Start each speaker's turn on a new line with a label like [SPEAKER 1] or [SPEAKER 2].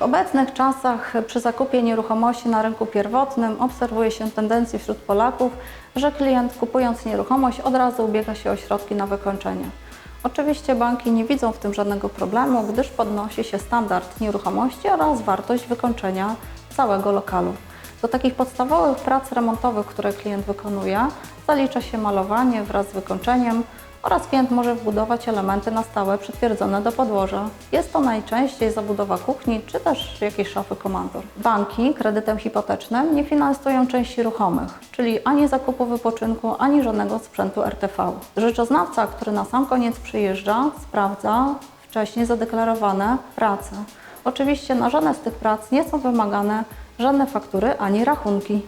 [SPEAKER 1] W obecnych czasach przy zakupie nieruchomości na rynku pierwotnym obserwuje się tendencję wśród Polaków, że klient kupując nieruchomość od razu ubiega się o środki na wykończenie. Oczywiście banki nie widzą w tym żadnego problemu, gdyż podnosi się standard nieruchomości oraz wartość wykończenia całego lokalu. Do takich podstawowych prac remontowych, które klient wykonuje, zalicza się malowanie wraz z wykończeniem oraz klient może wbudować elementy na stałe przytwierdzone do podłoża. Jest to najczęściej zabudowa kuchni czy też jakiejś szafy komandor. Banki kredytem hipotecznym nie finansują części ruchomych, czyli ani zakupu wypoczynku, ani żadnego sprzętu RTV. Rzeczoznawca, który na sam koniec przyjeżdża, sprawdza wcześniej zadeklarowane prace. Oczywiście na żadne z tych prac nie są wymagane żadne faktury ani rachunki.